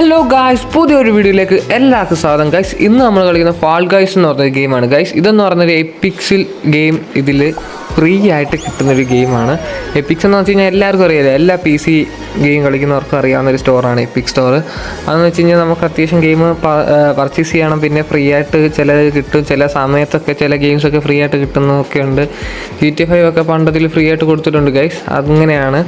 Hello guys പുതിയൊരു വീഡിയോയിലേക്ക് എല്ലാവർക്കും സ്വാഗതം. ഗൈസ് ഇന്ന് നമ്മൾ കളിക്കുന്ന ഫാൾ ഗൈസ് എന്ന് പറഞ്ഞ ഗെയിമാണ് ഗൈസ് ഇതെന്ന് പറഞ്ഞൊരു എപ്പിക്സിൽ ഗെയിം ഇതിൽ ഫ്രീ ആയിട്ട് കിട്ടുന്ന ഒരു ഗെയിമാണ്. എപ്പിക്സ് എന്ന് വെച്ച് കഴിഞ്ഞാൽ എല്ലാവർക്കും അറിയാലോ എല്ലാ പി സി ഗെയിം കളിക്കുന്നവർക്കും അറിയാവുന്ന ഒരു സ്റ്റോറാണ് എപ്പിക് സ്റ്റോർ അതെന്ന് വെച്ച് കഴിഞ്ഞാൽ നമുക്ക് അത്യാവശ്യം ഗെയിം പർച്ചേസ് ചെയ്യണം പിന്നെ ഫ്രീ ആയിട്ട് ചില കിട്ടും ചില സമയത്തൊക്കെ ചില ഗെയിംസൊക്കെ ഫ്രീ ആയിട്ട് കിട്ടുന്നതൊക്കെ ഉണ്ട്. ജി ടി ഫൈവ് ഒക്കെ പണ്ടതിൽ ഫ്രീ ആയിട്ട് കൊടുത്തിട്ടുണ്ട് ഗൈസ് അങ്ങനെയാണ്.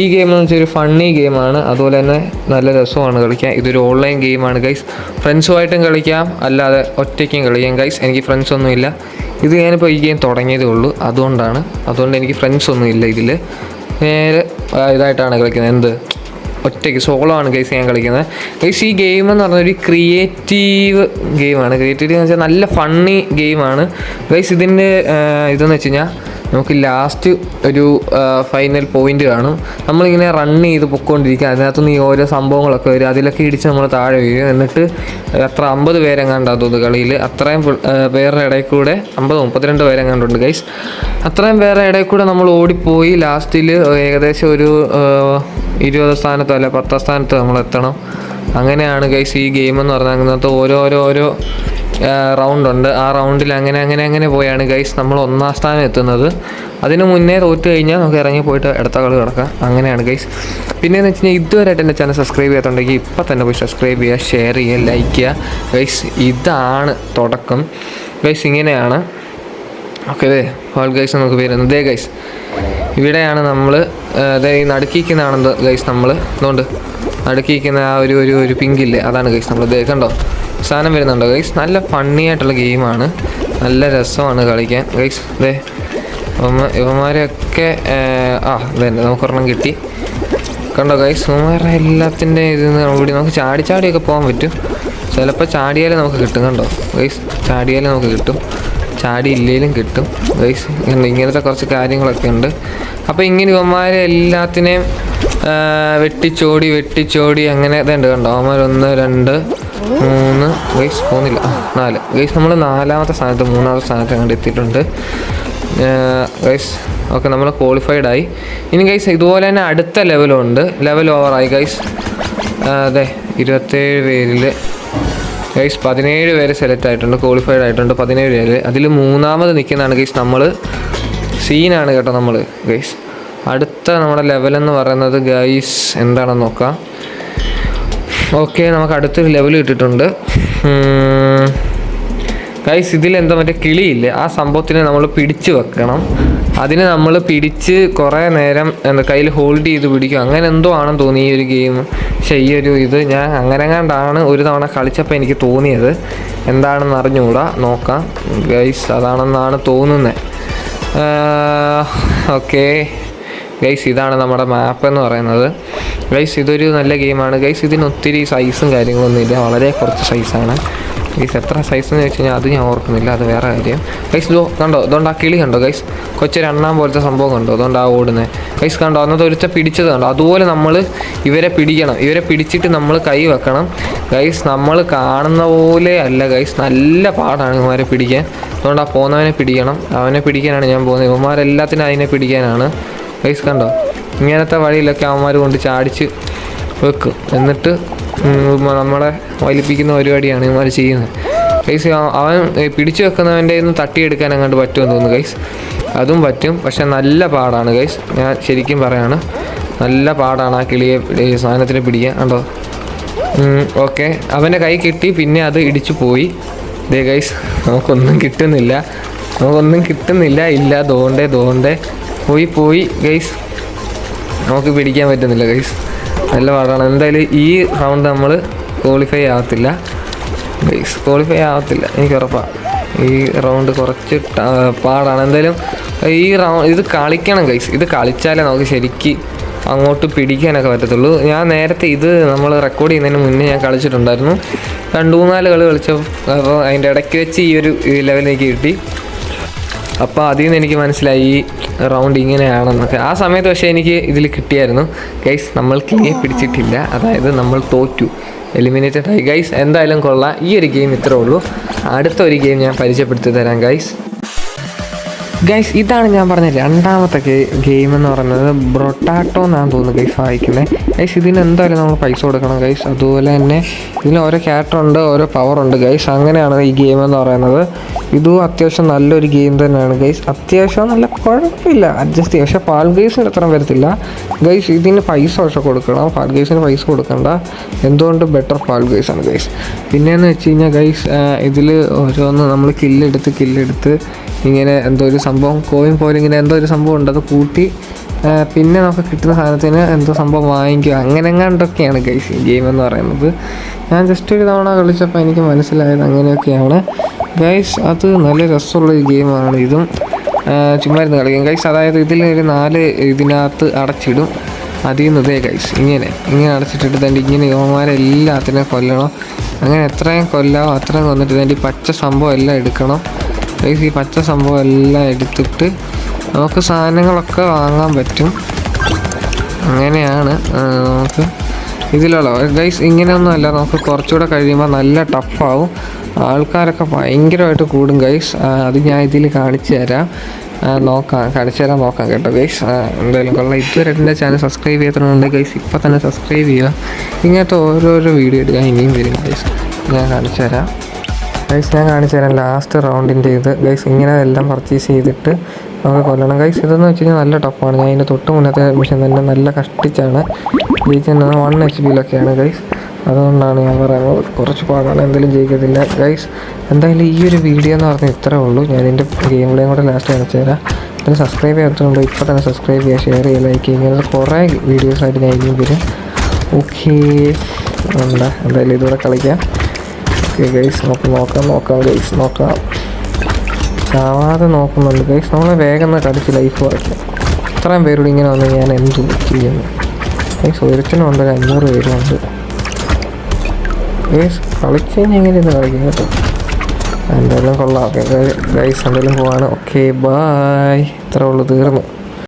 ഈ ഗെയിം എന്ന് വെച്ചാൽ ഒരു ഫണ്ണി ഗെയിമാണ് അതുപോലെ തന്നെ നല്ല രസമാണ് കളിക്കാൻ. ഇതൊരു ഓൺലൈൻ ഗെയിമാണ് ഗൈസ് ഫ്രണ്ട്സുമായിട്ടും കളിക്കാം. അല്ലാതെ ഒറ്റയ്ക്കും കളിക്കാം ഗൈസ് എനിക്ക് ഫ്രണ്ട്സ് ഒന്നുമില്ല. ഇത് ഞാനിപ്പോൾ ഈ ഗെയിം തുടങ്ങിയതേ ഉള്ളൂ. അതുകൊണ്ടാണ് അതുകൊണ്ട് എനിക്ക് ഫ്രണ്ട്സ് ഒന്നും ഇല്ല ഇതിൽ നേരെ ഇതായിട്ടാണ് കളിക്കുന്നത്. എന്ത്? ഒറ്റയ്ക്ക് സോളോ ആണ് ഗൈസ് ഞാൻ കളിക്കുന്നത്. ഗൈസ് ഈ ഗെയിം എന്ന് പറഞ്ഞാൽ ഒരു ക്രിയേറ്റീവ് ഗെയിമാണ് ക്രിയേറ്റീവ് എന്ന് വെച്ചാൽ നല്ല ഫണ്ണി ഗെയിമാണ് ഗൈസ് ഇതിന്റെ ഇതെന്ന് വെച്ച് കഴിഞ്ഞാൽ നമുക്ക് ലാസ്റ്റ് ഒരു ഫൈനൽ പോയിന്റ് കാണും. നമ്മളിങ്ങനെ റൺ ചെയ്ത് പൊക്കോണ്ടിരിക്കുക അതിനകത്തുനിന്ന് ഈ ഓരോ സംഭവങ്ങളൊക്കെ വരും. അതിലൊക്കെ ഇടിച്ച് നമ്മൾ താഴെ വീഴും. എന്നിട്ട് അത്ര അമ്പത് പേരെങ്ങാണ്ടാ തോന്നുന്നു കളിയിൽ. അത്രയും പേരുടെ ഇടയിൽ കൂടെ അമ്പത് മുപ്പത്തിരണ്ട് പേരെങ്ങാണ്ടുണ്ട് ഗൈസ് അത്രയും പേരുടെ ഇടയിൽ കൂടെ നമ്മൾ ഓടിപ്പോയി ലാസ്റ്റിൽ ഏകദേശം ഒരു ഇരുപത് സ്ഥാനത്തോ അല്ല പത്താം സ്ഥാനത്തോ നമ്മൾ എത്തണം. അങ്ങനെയാണ് ഗൈസ് ഈ ഗെയിം എന്ന് പറഞ്ഞാൽ അതിനകത്ത് ഓരോ ഓരോ ഓരോ റൗണ്ട് ഉണ്ട്. ആ റൗണ്ടിൽ അങ്ങനെ അങ്ങനെ അങ്ങനെ പോയാണ്. ഗൈസ് നമ്മൾ ഒന്നാം സ്ഥാനം എത്തുന്നത്. അതിന് മുന്നേ തോറ്റു കഴിഞ്ഞാൽ നമുക്ക് ഇറങ്ങി പോയിട്ട് അടുത്ത കളി കിടക്കാം അങ്ങനെയാണ് ഗൈസ് പിന്നെ എന്ന് വെച്ച് കഴിഞ്ഞാൽ ഇതുവരെയായിട്ട് എന്റെ ചാനൽ സബ്സ്ക്രൈബ് ചെയ്യാത്തുണ്ടെങ്കിൽ ഇപ്പം തന്നെ പോയി സബ്സ്ക്രൈബ് ചെയ്യുക ഷെയർ ചെയ്യുക ലൈക്ക് ചെയ്യുക. ഗൈസ് ഇതാണ് തുടക്കം. ഗൈസ് ഇങ്ങനെയാണ്. ഓക്കെ അതെ ഹോൾ ഗൈസ് നമുക്ക് വരുന്നത്. ദേ ഗൈസ് ഇവിടെയാണ് നമ്മൾ അതായത് നടുക്കിക്കുന്നതാണെന്ന് ഗൈസ് നമ്മൾ അതുകൊണ്ട് നടുക്കിക്കുന്ന ആ ഒരു ഒരു ഒരു പിങ്കില്ലേ? അതാണ് ഗൈസ് നമ്മൾ ദേ കണ്ടോ? സാധനം വരുന്നുണ്ടോ ഗൈസ് നല്ല ഫണ്ണി ആയിട്ടുള്ള ഗെയിമാണ് നല്ല രസമാണ് കളിക്കാൻ. ഗൈസ് ഇവന്മാ ഇവന്മാരെയൊക്കെ ആ ഇതന്നെ നമുക്കൊരെണ്ണം കിട്ടി. കണ്ടോ ഗൈസ് ഇവന്മാരുടെ എല്ലാത്തിന്റെ ഇതിൽ നിന്ന് കൂടി നമുക്ക് ചാടി ചാടിയൊക്കെ പോകാൻ പറ്റും. ചിലപ്പോൾ ചാടിയാലേ നമുക്ക് കിട്ടും കണ്ടോ? ഗൈസ് ചാടിയാലേ നമുക്ക് കിട്ടും. ചാടി ഇല്ലേലും കിട്ടും. ഗൈസ് ഇങ്ങനെ ഇങ്ങനത്തെ കുറച്ച് കാര്യങ്ങളൊക്കെ ഉണ്ട്. അപ്പോൾ ഇങ്ങനെ ഇവന്മാരെ എല്ലാത്തിനെയും വെട്ടിച്ചോടി വെട്ടിച്ചോടി അങ്ങനെ ഇതുണ്ട് കണ്ടോ? അവന്മാർ ഒന്ന് രണ്ട് മൂന്ന്. ഗൈസ് പോകുന്നില്ല നാല്. ഗൈസ് നമ്മൾ നാലാമത്തെ സ്ഥാനത്ത് മൂന്നാമത്തെ സ്ഥാനത്ത് അങ്ങോട്ട് എത്തിയിട്ടുണ്ട്. ഗൈസ് ഓക്കെ നമ്മൾ ക്വാളിഫൈഡ് ആയി. ഇനി ഗൈസ് ഇതുപോലെ തന്നെ അടുത്ത ലെവലും ഉണ്ട് ലെവൽ ഓവറായി ഗൈസ് അതെ ഇരുപത്തേഴ് പേരിൽ ഗൈസ് പതിനേഴ് പേര് സെലക്ട് ആയിട്ടുണ്ട് ക്വാളിഫൈഡ് ആയിട്ടുണ്ട് പതിനേഴ് പേര്. അതിൽ മൂന്നാമത് നിൽക്കുന്നതാണ് ഗൈസ് നമ്മൾ സീനാണ് കേട്ടോ നമ്മൾ ഗൈസ് അടുത്ത നമ്മുടെ എന്ന് പറയുന്നത് ഗൈസ് എന്താണെന്ന് നോക്കാം. ഓക്കെ നമുക്ക് അടുത്തൊരു ലെവൽ കിട്ടിയിട്ടുണ്ട്. ഗൈസ് എന്താ മറ്റേ കിളിയില്ലേ? ആ സംഭവത്തിനെ നമ്മൾ പിടിച്ച് വെക്കണം. അതിനെ നമ്മൾ പിടിച്ച് കുറേ നേരം എന്താ കയ്യിൽ ഹോൾഡ് ചെയ്ത് പിടിക്കും. അങ്ങനെ എന്തോ ആണെന്ന് തോന്നി ഈ ഒരു ഗെയിം പക്ഷേ ഈ ഒരു ഇത് ഞാൻ അങ്ങനെ കണ്ടാണ് ഒരു തവണ കളിച്ചപ്പോൾ എനിക്ക് തോന്നിയത്. എന്താണെന്ന് അറിഞ്ഞുകൂടാ? നോക്കാം. ഗൈസ് അതാണെന്നാണ് തോന്നുന്നത് ഓക്കെ ഗൈസ് ഇതാണ് നമ്മുടെ മാപ്പ് എന്ന് പറയുന്നത്. ഗൈസ് ഇതൊരു നല്ല ഗെയിമാണ് ഗൈസ് ഇതിന് ഒത്തിരി സൈസും കാര്യങ്ങളൊന്നും ഇല്ല. വളരെ കുറച്ച് സൈസാണ് ഗൈസ് എത്ര സൈസ് എന്ന് വെച്ച് കഴിഞ്ഞാൽ അത് ഞാൻ ഓർക്കുന്നില്ല. അത് വേറെ കാര്യം. ഗൈസ് ഇതോ കണ്ടോ? അതുകൊണ്ട് ആ കിളി കണ്ടോ? ഗൈസ് കൊച്ചൊരു എണ്ണാൻ പോലത്തെ സംഭവം കണ്ടോ? അതുകൊണ്ട് ആ ഓടുന്നത് ഗൈസ് കണ്ടോ? അന്നത്തെ ഒരുത്ത പിടിച്ചത് കണ്ടോ? അതുപോലെ നമ്മൾ ഇവരെ പിടിക്കണം. ഇവരെ പിടിച്ചിട്ട് നമ്മൾ കൈ വെക്കണം. ഗൈസ് നമ്മൾ കാണുന്ന പോലെ അല്ല. ഗൈസ് നല്ല പാടാണ് ഇവന്മാരെ പിടിക്കാൻ. അതുകൊണ്ട് ആ പോകുന്നവനെ പിടിക്കണം. അവനെ പിടിക്കാനാണ് ഞാൻ പോകുന്നത്. ഇവന്മാരെല്ലാത്തിനും അതിനെ പിടിക്കാനാണ്. ഗൈസ് കണ്ടോ? ഇങ്ങനത്തെ വഴിയിലൊക്കെ അവന്മാർ കൊണ്ട് ചാടിച്ച് വെക്കും. എന്നിട്ട് നമ്മളെ വലിപ്പിക്കുന്ന പരിപാടിയാണ് ഇവന്മാർ ചെയ്യുന്നത്. ഗൈസ് അവൻ പിടിച്ചു വെക്കുന്നവന്റെ നിന്ന് തട്ടിയെടുക്കാൻ അങ്ങോട്ട് പറ്റുമെന്ന് തോന്നുന്നു ഗൈസ് അതും പറ്റും പക്ഷെ നല്ല പാടാണ് ഗൈസ് ഞാൻ ശരിക്കും പറയാണ് നല്ല പാടാണ് ആ കിളിയെ സാധനത്തിന് പിടിക്കാൻ കണ്ടോ? ഓക്കെ അവന്റെ കൈ കിട്ടി പിന്നെ അത് ഇടിച്ചു പോയി. ദേ ഗൈസ് നമുക്കൊന്നും കിട്ടുന്നില്ല. നമുക്കൊന്നും കിട്ടുന്നില്ല. ഇല്ല ദോണ്ടേ ദോണ്ടേ. പോയി പോയി ഗൈസ് നമുക്ക് പിടിക്കാൻ പറ്റുന്നില്ല ഗൈസ് നല്ല പാടാണ് എന്തായാലും ഈ റൗണ്ട് നമ്മൾ ക്വാളിഫൈ ആവത്തില്ല. ഗൈസ് ക്വാളിഫൈ ആവത്തില്ല. എനിക്ക് ഉറപ്പാണ് ഈ റൗണ്ട് കുറച്ച് പാടാണ്. എന്തായാലും ഈ റൗണ്ട് ഇത് കളിക്കണം ഗൈസ് ഇത് കളിച്ചാലേ നമുക്ക് ശരിക്ക് അങ്ങോട്ട് പിടിക്കാനൊക്കെ പറ്റത്തുള്ളൂ. ഞാൻ നേരത്തെ ഇത് നമ്മൾ റെക്കോർഡ് ചെയ്യുന്നതിന് മുന്നേ ഞാൻ കളിച്ചിട്ടുണ്ടായിരുന്നു. രണ്ട് മൂന്നാൽ കളി കളിച്ചപ്പോൾ അതിന്റെ ഇടയ്ക്ക് വെച്ച് ഈ ഒരു ലെവലിലേക്ക് കിട്ടി. അപ്പോൾ അതിൽ നിന്ന് എനിക്ക് മനസ്സിലായി ഈ റൗണ്ട് ഇങ്ങനെയാണെന്നൊക്കെ. ആ സമയത്ത് പക്ഷേ എനിക്ക് ഇതിൽ കിട്ടിയായിരുന്നു. ഗൈസ് നമ്മൾ കിളിയെ പിടിച്ചിട്ടില്ല. അതായത് നമ്മൾ തോറ്റു. എലിമിനേറ്റഡ് ആയി. ഗൈസ് എന്തായാലും കൊള്ളാം. ഈ ഒരു ഗെയിം ഇത്രേ ഉള്ളൂ. അടുത്ത ഒരു ഗെയിം ഞാൻ പരിചയപ്പെടുത്തി തരാം ഗൈസ് ഗൈസ് ഇതാണ് ഞാൻ പറഞ്ഞ രണ്ടാമത്തെ ഗെയിം എന്ന് പറയുന്നത് ബ്രൊട്ടാട്ടോ എന്നാണ് തോന്നുന്നു ഗൈസ് വായിക്കുന്നത് ഗൈസ് ഇതിന് എന്തായാലും നമ്മൾ പൈസ കൊടുക്കണം ഗൈസ് അതുപോലെ തന്നെ ഇതിന് ഓരോ ക്യാരക്ടർ ഉണ്ട് ഓരോ പവർ ഉണ്ട് ഗൈസ് അങ്ങനെയാണ് ഈ ഗെയിം എന്ന് പറയുന്നത്. ഇതും അത്യാവശ്യം നല്ലൊരു ഗെയിം തന്നെയാണ് ഗൈസ് അത്യാവശ്യം നല്ല കുഴപ്പമില്ല. അഡ്ജസ്റ്റ് ചെയ്യാം. പക്ഷേ പാൽ ഗെയ്സിന് അത്ര വരത്തില്ല. ഗൈസ് ഇതിന് പൈസ പക്ഷെ കൊടുക്കണം. പാൽ ഗെയ്സിന് പൈസ കൊടുക്കണ്ട. എന്തുകൊണ്ട് ബെറ്റർ പാൽ ഗെയ്സ് ആണ് ഗൈസ് പിന്നെയെന്ന് വെച്ച് കഴിഞ്ഞാൽ ഗൈസ് ഇതിൽ ഓരോന്ന് നമ്മൾ കില്ലെടുത്ത് കില്ലെടുത്ത് ഇങ്ങനെ എന്തോ ഒരു സംഭവം കോയിൻ പോലെ ഇങ്ങനെ എന്തോ ഒരു സംഭവം ഉണ്ട്. അത് കൂട്ടി പിന്നെ നമുക്ക് കിട്ടുന്ന സാധനത്തിന് എന്തോ സംഭവം വാങ്ങിക്കുക അങ്ങനെ എങ്ങാണ്ടൊക്കെയാണ് ഗൈസ് ഗെയിം എന്ന് പറയുന്നത്. ഞാൻ ജസ്റ്റ് ഒരു തവണ കളിച്ചപ്പോൾ എനിക്ക് മനസ്സിലായത് അങ്ങനെയൊക്കെയാണ്. ഗൈസ് അത് നല്ല രസമുള്ള ഒരു ഗെയിമാണ് ഇതും. ചുമ്മാ ഇരുന്ന് കളിക്കും. ഗൈസ് അതായത് ഇതിൽ ഒരു നാല് ഇതിനകത്ത് അടച്ചിടും. അതിൽ നിന്ന് ഇതേ ഗൈസ് ഇങ്ങനെ ഇങ്ങനെ അടച്ചിട്ടിട്ട് തന്നെ ഇങ്ങനെ യുവമാരെ എല്ലാത്തിനെയും കൊല്ലണം. അങ്ങനെ എത്രയും കൊല്ലാമോ അത്രയും കൊന്നിട്ട് ഈ പച്ച സംഭവം എല്ലാം എടുക്കണം. ഈ പച്ച സംഭവം എല്ലാം എടുത്തിട്ട് നമുക്ക് സാധനങ്ങളൊക്കെ വാങ്ങാൻ പറ്റും. അങ്ങനെയാണ് നമുക്ക് ഇതിലുള്ള ഗൈസ് ഇങ്ങനെയൊന്നുമല്ല നമുക്ക് കുറച്ചുകൂടെ കഴിയുമ്പോൾ നല്ല ടഫാവും ആൾക്കാരൊക്കെ ഭയങ്കരമായിട്ട് കൂടും ഗൈസ് അത് ഞാൻ ഇതിൽ കാണിച്ചു തരാം. നോക്കാം കാണിച്ചു തരാൻ നോക്കാം കേട്ടോ ഗൈസ് എന്തായാലും കൊള്ളാം. ഇതുവരെ എന്റെ ചാനൽ സബ്സ്ക്രൈബ് ചെയ്യാത്തതുകൊണ്ട് ഗൈസ് ഇപ്പോൾ തന്നെ സബ്സ്ക്രൈബ് ചെയ്യുക. ഇങ്ങനത്തെ ഓരോരോ വീഡിയോ എടുക്കാൻ ഇനിയും വരും ഗൈസ് ഞാൻ കാണിച്ചു തരാം. ഗൈസ് ഞാൻ കാണിച്ചു തരാം ലാസ്റ്റ് റൗണ്ടിന്റെ ഇത്. ഗൈസ് ഇങ്ങനെ എല്ലാം പർച്ചേസ് ചെയ്തിട്ട് നമുക്ക് കൊല്ലണം. ഗൈസ് ഇതെന്ന് വെച്ച് കഴിഞ്ഞാൽ നല്ല ടഫാണ് ഞാൻ അതിന്റെ തൊട്ട് മുന്നത്തെ മിഷൻ തന്നെ നല്ല കഷ്ടിച്ചാണ്. ജയിച്ചത് വൺ എച്ച് പിയിലൊക്കെയാണ് ഗൈസ് അതുകൊണ്ടാണ് ഞാൻ പറയുന്നത് കുറച്ച് പാടാണ് എന്തെങ്കിലും ജയിക്കത്തില്ല. ഗൈസ് എന്തായാലും ഈ ഒരു വീഡിയോ എന്ന് പറഞ്ഞാൽ ഇത്രേ ഉള്ളൂ. ഞാൻ എന്റെ ഗെയിമിലേയും കൂടെ ലാസ്റ്റ് കാണിച്ചു തരാം. പിന്നെ സബ്സ്ക്രൈബ് ചെയ്യാത്തതുകൊണ്ട് ഇപ്പോൾ തന്നെ സബ്സ്ക്രൈബ് ചെയ്യുക ഷെയർ ചെയ്യുക ലൈക്ക് ചെയ്യുക. ഇങ്ങനത്തെ കുറേ വീഡിയോസായിട്ട് ഞാൻ ഇനിയും വരും. ഓക്കേ എന്താ എന്തായാലും ഇതുകൂടെ കളിക്കാം. ഓക്കെ ഗൈസ് നമുക്ക് നോക്കാം നോക്കാം ഗൈസ് നോക്കാം. ചാവാതെ നോക്കുന്നുണ്ട്. ഗൈസ് നമ്മളെ വേഗം ഒന്ന് കടിച്ച് ലൈഫ് കുറയ്ക്കാം ഇത്രയും പേരോട് ഇങ്ങനെ വന്ന് ഞാൻ എന്ത് ചെയ്യുന്നു? ഗൈസ് ഒരുത്തനുണ്ട് ഒരു അഞ്ഞൂറ് പേരുണ്ട്. ഗൈസ് കളിച്ച് കഴിഞ്ഞാൽ എങ്ങനെ ഇന്ന് കളിക്കും കേട്ടോ? എന്തായാലും കൊള്ളാം. ഓക്കെ ഗൈസ് എന്തായാലും പോവാണ്. ഓക്കെ ബായ് ഇത്ര ഉള്ളു തീർന്നു.